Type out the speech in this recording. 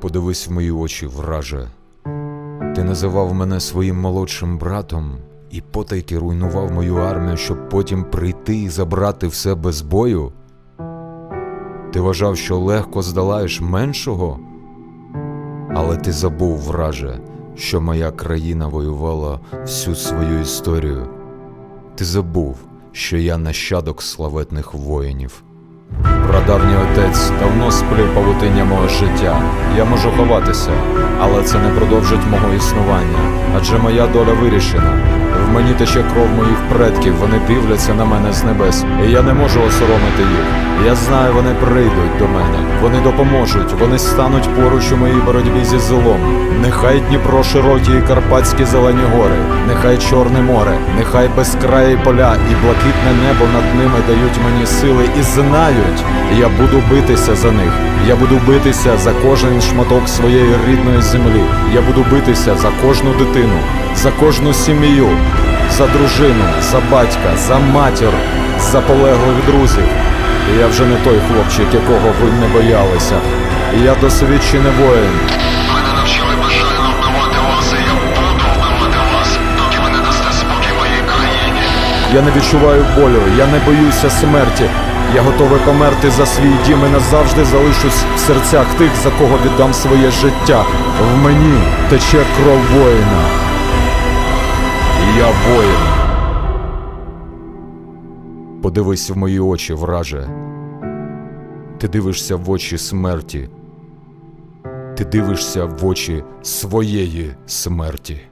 Подивись в мої очі, враже. Ти називав мене своїм молодшим братом і потайки руйнував мою армію, щоб потім прийти і забрати все без бою? Ти вважав, що легко здолаєш меншого? Але ти забув, враже, що моя країна воювала всю свою історію. Ти забув, що я нащадок славетних воїнів. Прадавній отець давно сплив павутиння мого життя. Я можу ховатися, але це не продовжить мого існування, адже моя доля вирішена. В мені тече кров моїх предків, вони дивляться на мене з небес, і я не можу осоромити їх. Я знаю, вони прийдуть до мене, вони допоможуть, вони стануть поруч у моїй боротьбі зі злом. Нехай Дніпро широкі і Карпатські зелені гори, нехай Чорне море, нехай безкраї поля і блакитне небо над ними дають мені сили і знають, я буду битися за них. Я буду битися за кожен шматок своєї рідної землі. Я буду битися за кожну дитину, за кожну сім'ю, за дружину, за батька, за матір, за полеглих друзів. Я вже не той хлопчик, якого ви не боялися. Я досвідчений воїн. Я не відчуваю болю, я не боюся смерті. Я готовий померти за свій дім і назавжди залишусь в серцях тих, за кого віддам своє життя. В мені тече кров воїна. Я воїн. Подивись в мої очі, враже. Ти дивишся в очі смерті. Ти дивишся в очі своєї смерті.